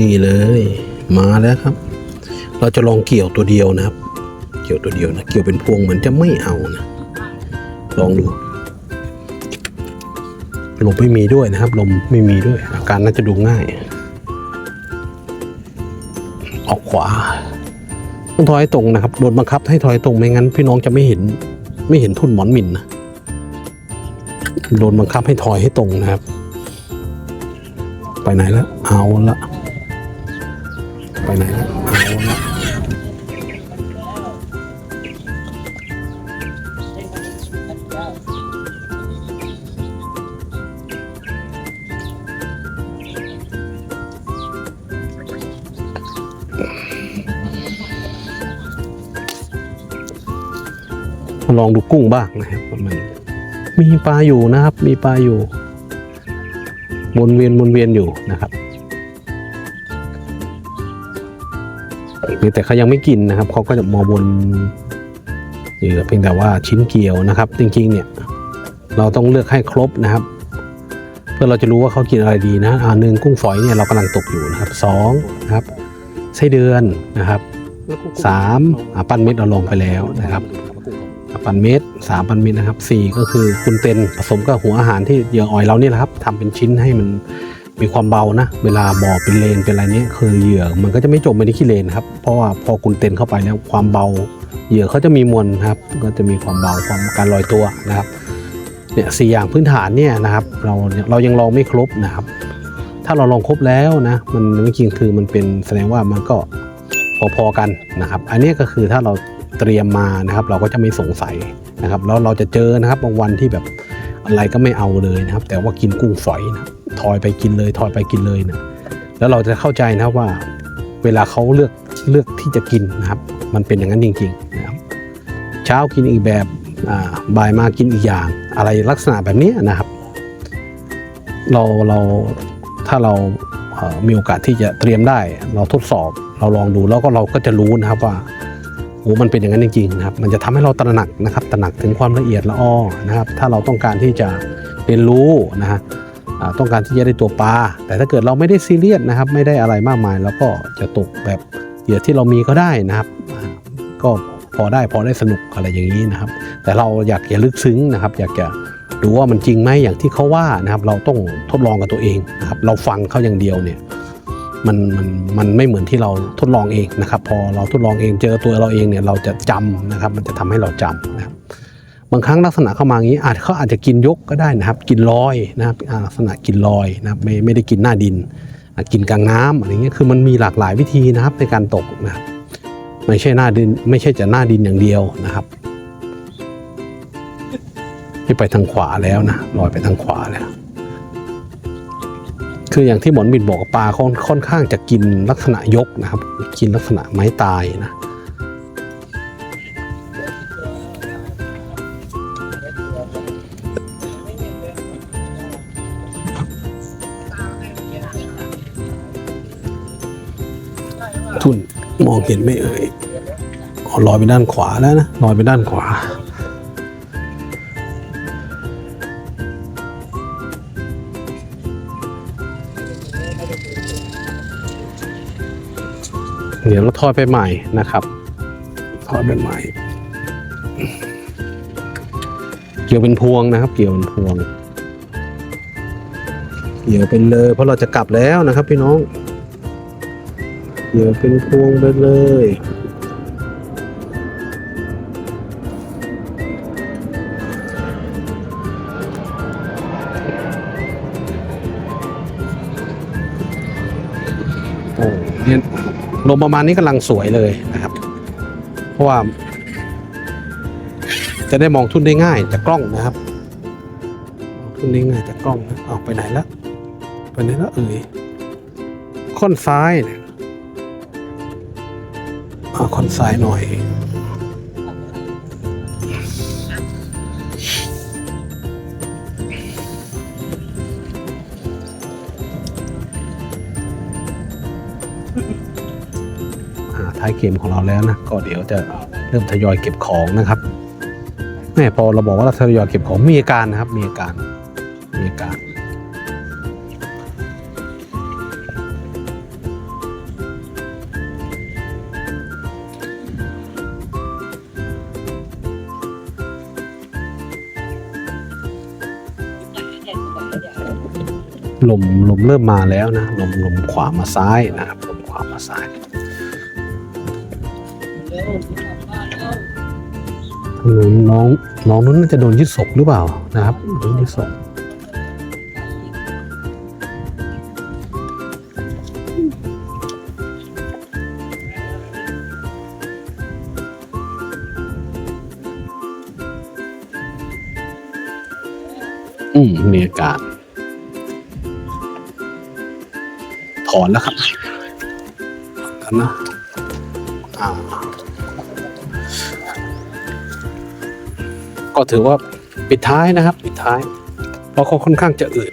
นี่เลยมาแล้วครับ เราจะลองเกี่ยวตัวเดียวนะครับ เกี่ยวตัวเดียวนะ เกี่ยวเป็นพวงเหมือนจะไม่เอานะ ลองดูลมไม่มีด้วยนะครับ ลมไม่มีด้วย อาการน่าจะดูง่าย ออกขวาต้องถอยตรงนะครับโดนบังคับให้ถอยตรงไม่งั้น พี่น้องจะไม่เห็นไม่เห็นทุ่นหมอนหมินนะ โดนบังคับให้ถอยให้ตรงนะครับ ไปไหนแล้วเอาละไปไหนแล้วเอาละลองดูกุ้งบ้างนะครับว่ามัน มีปลาอยู่นะครับ มีปลาอยู่วนเวียนวนเวียนอยู่นะครับแต่เขายังไม่กินนะครับเขาก็จะมองบนเหยื่อเพียงแต่ว่าชิ้นเกี่ยวนะครับ จริงๆเนี่ยเราต้องเลือกให้ครบนะครับ เพื่อเราจะรู้ว่าเขากินอะไรดีนะอ่าหนึ่งกุ้งฝอยเนี่ยเรากำลังตกอยู่นะครับสองนะครับไส้เดือนนะครับสามอ่าปั้นเม็ดเราลงไปแล้วนะครับ ปันเม็ดสามปันเม็ดนะครับสี่ก็คือคุณเต็นผสมกับหัวอาหารที่เหยื่ออ่อยเราเนี่ยแหละครับทำเป็นชิ้นให้มันมีความเบานะ เวลาบ่อเป็นเลนเป็นอะไรนี้คือเหยื่อมันก็จะไม่จมไปในขี้เลนครับเพราะว่าพอคุณเต็นเข้าไปแล้วความเบา เหยื่อเขาจะมีมวลครับ ก็จะมีความเบาความการลอยตัวนะครับเนี่ยสี่อย่างพื้นฐานเนี่ยนะครับ เราเรายังลองไม่ครบนะครับ ถ้าเราลองครบแล้วนะมันจริงคือมันเป็นแสดงว่ามันก็พอๆกันนะครับ อันนี้ก็คือถ้าเรา เตรียมมานะครับ เราก็จะไม่สงสัยนะครับแล้วเราจะเจอนะครับบางวันที่แบบอะไรก็ไม่เอาเลยนะครับ แต่ว่ากินกุ้งฝอยนะทอยไปกินเลยทอยไปกินเลยนะแล้วเราจะเข้าใจนะครับว่าเวลาเขาเลือกเลือกที่จะกินนะครับ มันเป็นอย่างนั้นจริงๆนะครับเช้ากินอีกแบบบ่ายมากินอีกอย่าง อะไรลักษณะแบบนี้นะครับ เราเราถ้าเรามีโอกาสที่จะเตรียมได้ เราทดสอบเราลองดูแล้วก็เราก็จะรู้นะครับว่า โอ้มันเป็นอย่างนั้นจริงๆนะครับ มันจะทำให้เราตระหนักนะครับ ตระหนักถึงความละเอียดละอ้อนะครับ ถ้าเราต้องการที่จะเรียนรู้นะฮะต้องการที่จะได้ตัวปลา แต่ถ้าเกิดเราไม่ได้ซีเรียสนะครับ ไม่ได้อะไรมากมาย แล้วก็จะตกแบบเหยื่อที่เรามีก็ได้นะครับ ก็พอได้พอได้สนุกอะไรอย่างนี้นะครับ แต่เราอยากจะลึกซึ้งนะครับ อยากจะดูว่ามันจริงไหมอย่างที่เขาว่านะครับ เราต้องทดลองกับตัวเองนะครับ เราฟังเขาอย่างเดียวเนี่ย มันมันมันไม่เหมือนที่เราทดลองเองนะครับ พอเราทดลองเองเจอตัวเราเองเนี่ยเราจะจำนะครับ มันจะทำให้เราจำนะครับบางครั้งลักษณะเข้ามาอย่างนี้อาจเขาอาจจะกินยกก็ได้นะครับ กินลอยนะครับลักษณะกินลอยนะครับไม่ไม่ได้กินหน้าดิน กินกลางน้ำอะไรเงี้ยคือมันมีหลากหลายวิธีนะครับในการตกนะครับไม่ใช่หน้าดินไม่ใช่จะหน้าดินอย่างเดียวนะครับที่ไปทางขวาแล้วนะลอยไปทางขวาแล้ว คืออย่างที่หมอนบินบอกปลาค่อนค่อนข้างจะกินลักษณะยกนะครับ กินลักษณะไม้ตายนะทุนมองเห็นไม่เอ่ยอลอยไปด้านขวาแล้วนะลอยไปด้านขวา เดี๋ยวเราทอดไปใหม่นะครับ ทอดไปใหม่ เกี่ยวเป็นพวงนะครับ เกี่ยวเป็นพวง เกี่ยวเป็นเลย เพราะเราจะกลับแล้วนะครับ พี่น้อง เกี่ยวเป็นพวงไปเลยโอ้เนี่ย ลมประมาณนี้กำลังสวยเลยนะครับ เพราะว่า จะได้มองทุ่นได้ง่ายจากกล้องนะครับทุ่นได้ง่ายจากกล้องนะออกไปไหนแล้วไปไหนแล้วเอ่ยค่อนซ้ายเนี่ยอ่าค่อนซ้ายหน่อย ท้ายเกมของเราแล้วนะก็เดี๋ยวจะเริ่มทยอยเก็บของนะครับแม่พอเราบอกว่าเราทยอยเก็บของมีอาการนะครับ มีอาการบรรยากาศลมลมเริ่มมาแล้วนะลมลมขวามาซ้ายนะครับลมขวามาซ้าย ทางนู้นน้องน้องนู้นน่าจะโดนยึดศพหรือเปล่านะครับโดนยึดศพอืมมีอากาศถอนแล้วครับกันนะอ่า ก็ถือว่าปิดท้ายนะครับ ปิดท้ายเพราะเขาค่อนข้างจะอืด